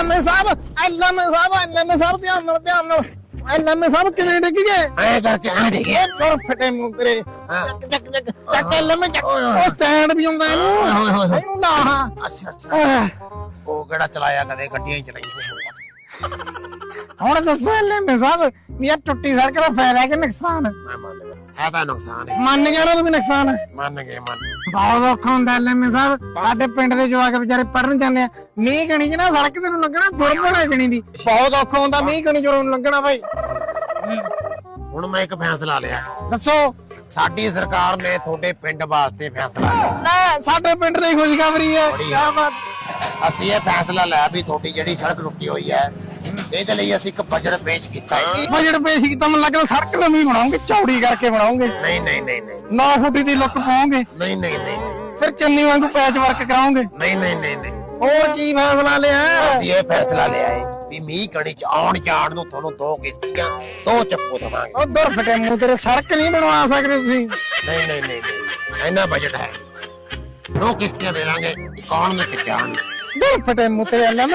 LMA ਸਾਹਿਬ LMA ਸਾਹਿਬ LMA ਸਾਹਿਬ ਧਿਆਨ ਨਾਲ ਧਿਆਨ ਨਾਲ। ਐਲਐਮਏ ਸਾਹਿਬ ਕਿਵੇਂ ਡਿੱਗ ਗਏ? ਐ ਕਰਕੇ ਐ ਡਿੱਗੇ ਤੁਰ ਫਟੇ ਮੂੰਹ ਤੇਰੇ। ਚੱਕ ਚੱਕ ਚੱਕ ਚੱਕ ਐਲਐਮਏ ਚੱਕ। ਉਹ ਸਟੈਂਡ ਵੀ ਹੁੰਦਾ ਓਏ ਹੋਏ ਹੋਏ ਇਹਨੂੰ। ਇਹਨੂੰ ਲਾ ਹਾਂ। ਅੱਛਾ ਅੱਛਾ। ਉਹ ਕਿਹੜਾ ਚਲਾਇਆ ਕਦੇ? ਗੱਡੀਆਂ ਹੀ ਚਲਾਈਆਂ। ਹੁਣ ਦੱਸੋ ਐਲਐਮਏ ਸਾਹਿਬ ਵੀ ਇਹ ਟੁੱਟੀ ਸੜਕ ਦਾ ਫਾਇਦਾ ਕਿ ਨੁਕਸਾਨ? ਮੈਂ ਮੰਨ ਲਿਆ ਹੈ ਤਾਂ ਨੁਕਸਾਨ ਹੈ। ਮੰਨ ਗਿਆ ਨਾ ਤੁਸੀਂ ਨੁਕਸਾਨ? ਹੈ ਮੰਨ ਗਏ ਮੰਨ ਬਹੁਤ ਔਖਾ ਹੁੰਦਾ ਐਲਐਮਏ ਸਾਹਿਬ ਸਾਡੇ ਪਿੰਡ ਦੇ ਜਵਾਕ ਵਿਚਾਰੇ ਪੜਨ ਜਾਂਦੇ ਆ। ਮੀਂਹ ਕਣੀ ਚ ਨਾ ਸੜਕ ਤੇ ਨੂੰ ਲੱਗਣਾ ਦੁਰਬਣਾ ਜਣੀ ਦੀ। ਬਹੁਤ ਔਖਾ ਹੁੰਦਾ ਮੀਂਹ ਕਣੀ ਚ ਨੂੰ ਲੰਘਣਾ ਭਾਈ ਹੁਣ ਮੈਂ ਇੱਕ ਫੈਸਲਾ ਲਿਆ। ਦੱਸੋ। ਸਾਡੀ ਸਰਕਾਰ ਨੇ ਤੁਹਾਡੇ ਪਿੰਡ ਵਾਸਤੇ ਫੈਸਲਾ ਲਿਆ। ਲੈ ਸਾਡੇ ਪਿੰਡ ਦੀ ਖੁਸ਼ਖਬਰੀ ਹੈ। ਬੜੀ ਕੀ ਹੈ। ਬਾਤ ਅਸੀਂ ਇਹ ਫੈਸਲਾ ਲਿਆ ਵੀ ਤੁਹਾਡੀ ਜਿਹੜੀ ਸੜਕ ਟੁੱਟੀ ਹੋਈ ਹੈ ਇਹਦੇ ਲਈ ਅਸੀਂ ਇੱਕ ਬਜਟ ਪੇਸ਼ ਕੀਤਾ ਹੈ। ਬਜਟ ਪੇਸ਼ ਕੀਤਾ ਮੈਨੂੰ ਲੱਗਦਾ ਸੜਕ ਨਵੀਂ ਬਣਾਉਂਗੇ ਚੌੜੀ ਕਰਕੇ ਬਣਾਉਂਗੇ। ਨਹੀਂ ਨਹੀਂ ਨਹੀਂ ਨਹੀਂ। 9 ਫੁੱਟੀ ਦੀ ਲੁੱਕ ਪਾਉਂਗੇ। ਨਹੀਂ ਨਹੀਂ ਨਹੀਂ ਫਿਰ ਚੰਨੀ ਵਾਂਗੂ ਪੈਚ ਵਰਕ ਕਰਾਉਂਗੇ। ਨਹੀਂ ਨਹੀਂ ਨਹੀਂ ਨਹੀਂ। ਹੋਰ ਕੀ ਫੈਸਲਾ ਲਿਆ? ਅਸੀਂ ਇਹ ਫੈਸਲਾ ਲਿਆ ਹੈ ਵੀ ਮੀਂਹ ਕਣੀ ਚ ਆਉਣ ਜਾਣ ਨੂੰ ਤੁਹਾਨੂੰ ਦੋ ਕਿਸ਼ਤੀਆਂ ਦੋ ਚੱਪੂ ਦਵਾਂਗੇ। ਉਧਰ ਫਟੇ ਮੂੰਹ ਤੇਰੇ ਸੜਕ ਨਹੀਂ ਬਣਵਾ ਸਕਦੇ ਤੁਸੀਂ। ਨਹੀਂ ਨਹੀਂ ਨਹੀਂ ਨਹੀਂ। ਇੰਨਾ ਬਜਟ ਹੈ। ਦੋ ਕਿਸ਼ਤੀਆਂ ਦੇ ਦਾਂਗੇ ਕੌਣ ਨੇ ਕਿਚਾਣ ਦਰ ਫਟੇ ਮੂੰਹ ਤੇ ਐਲਮ